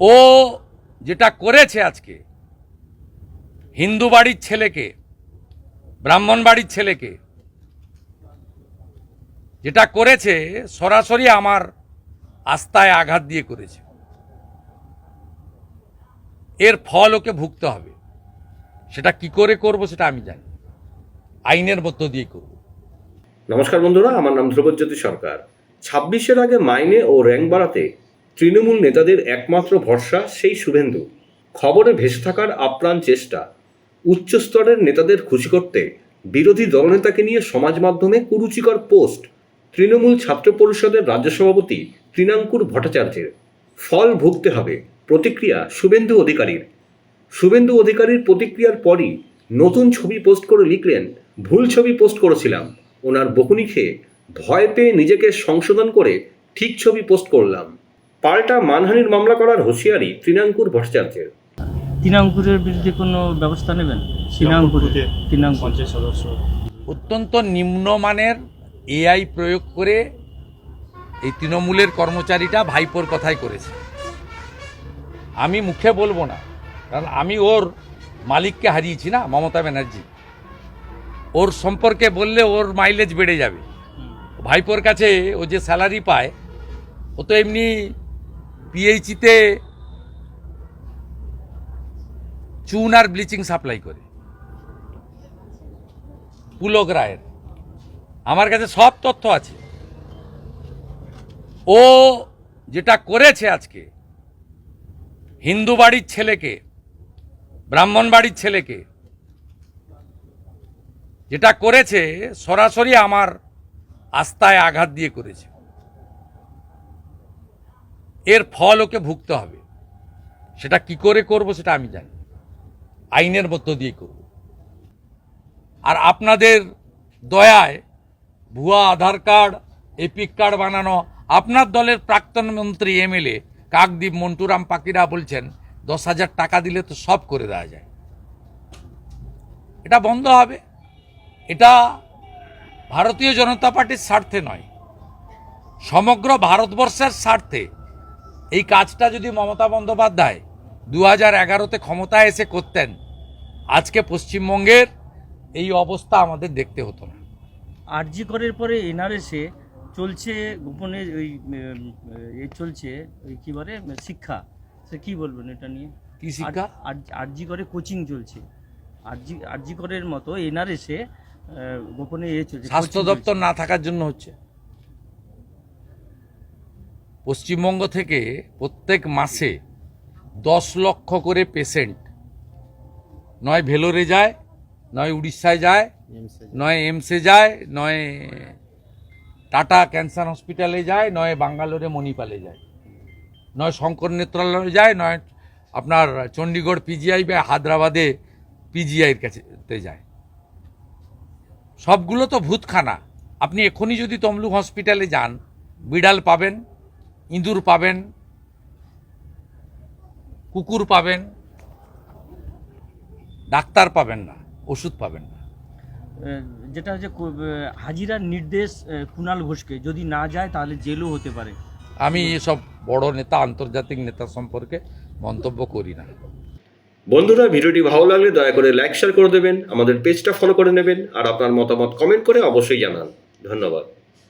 ও যেটা করেছে আজকে, হিন্দু বাড়ির ছেলেকে, ব্রাহ্মণ বাড়ির ছেলেকে, যেটা করেছে সরাসরি আমার আস্থায় আঘাত দিয়ে করেছে। এর ফল ওকে ভুগতে হবে। সেটা কি করে করব সেটা আমি জানি আইনের মধ্য দিয়ে করব। নমস্কার বন্ধুরা, আমার নাম ধ্রুবজ্যোতি সরকার। ছাব্বিশের আগে মাইনে ও র্যাঙ্ক বাড়াতে তৃণমূল নেতাদের একমাত্র ভরসা সেই শুভেন্দু। খবরে ভেসে থাকার আপ্রাণ চেষ্টা। উচ্চ স্তরের নেতাদের খুশি করতে বিরোধী দলনেতাকে নিয়ে সমাজ মাধ্যমে কুরুচিকর পোস্ট তৃণমূল ছাত্র পরিষদের রাজ্য সভাপতি তৃণাঙ্কুর ভট্টাচার্যের। ফল ভুগতে হবে, প্রতিক্রিয়া শুভেন্দু অধিকারীর। শুভেন্দু অধিকারীর প্রতিক্রিয়ার পরই নতুন ছবি পোস্ট করে লিখলেন, ভুল ছবি পোস্ট করেছিলাম। ওনার বকুনি খেয়ে ভয় পেয়ে নিজেকে সংশোধন করে ঠিক ছবি পোস্ট করলাম। পাল্টা মানহানির মামলা করার হুঁশিয়ারি তৃণাঙ্কুর ভট্টাচার্যের। তৃণাঙ্কুরের বিরুদ্ধে কোনো ব্যবস্থা নেবেন? তৃণাঙ্কুর তৃণাঙ্কুর সদস্য। অত্যন্ত নিম্নমানের এআই প্রয়োগ করে এই তৃণমূলের কর্মচারীটা ভাইপোর কথাই করেছে। আমি মুখে বলব না কারণ আমি ওর মালিককে হারিয়েছি না মমতা ব্যানার্জি। ওর সম্পর্কে বললে ওর মাইলেজ বেড়ে যাবে। ভাইপোর কাছে ও যে স্যালারি পায় ও তো এমনি পিএইচিতে চুন আর ব্লিচিং সাপ্লাই করে। পুলক রায়ের। আমার কাছে সব তথ্য আছে। ও যেটা করেছে আজকে, হিন্দু বাড়ির ছেলেকে, ব্রাহ্মণ বাড়ির ছেলেকে, যেটা করেছে সরাসরি আমার আস্থায় আঘাত দিয়ে করেছে। এর ফল ওকে ভুগতে হবে। সেটা কি করে করব সেটা আমি জানি। আইনের মধ্য দিয়ে করব। আর আপনাদের দয়ায় ভুয়া আধার কার্ড, এপিক কার্ড বানানো, আপনার দলের প্রাক্তন মন্ত্রী, এমএলএ কাকদ্বীপ মন্টুরাম পাকিরা বলছেন, দশ হাজার টাকা দিলে তো সব করে দেওয়া যায়। এটা বন্ধ হবে। এটা ভারতীয় জনতা পার্টির স্বার্থে নয়। সমগ্র ভারতবর্ষের স্বার্থে এই কাজটা যদি মমতা বন্দ্যোপাধ্যায় দু হাজার এগারোতে ক্ষমতায় এসে করতেন আজকে পশ্চিমবঙ্গের এই অবস্থা আমাদের দেখতে হতো না। আরজি করের পরে এনআরএসে চলছে গোপনে ওই এ চলছে ওই কী বলে শিক্ষা। সে কী বলবেন এটা নিয়ে? কি শিক্ষা? আরজি করে কোচিং চলছে। আরজি আরজি করের মতো এনআরএসে গোপনে এ চলছে স্বাস্থ্য দপ্তর না থাকার জন্য হচ্ছে। পশ্চিমবঙ্গ থেকে প্রত্যেক মাসে দশ লক্ষ করে পেশেন্ট নয় ভেলোরে যায় নয় উড়িষ্যায় যায় নয় এমসে যায় নয় টাটা ক্যান্সার হসপিটালে যায় নয় বাঙ্গালোরে মণিপালে যায়। নয় শঙ্কর নেত্রালয়ে যায় নয় আপনার চণ্ডীগড় পিজিআই বা হায়দ্রাবাদে পিজিআইয়ের কাছে যায়। সবগুলো তো ভূতখানা। আপনি এখনই যদি তমলুক হসপিটালে যান বিড়াল পাবেন। ইঁদুর পাবেন কুকুর পাবেন ডাক্তার পাবেন না ওষুধ পাবেন না। যেটা হচ্ছে হাজিরার নির্দেশ কুণাল ঘোষকে যদি না যায় তাহলে জেলও হতে পারে। আমি এসব বড় নেতা আন্তর্জাতিক নেতা সম্পর্কে মন্তব্য করি না। বন্ধুরা ভিডিওটি ভালো লাগলে দয়া করে লাইক শেয়ার করে দেবেন আমাদের পেজটা ফলো করে নেবেন আর আপনার মতামত কমেন্ট করে অবশ্যই জানান। ধন্যবাদ।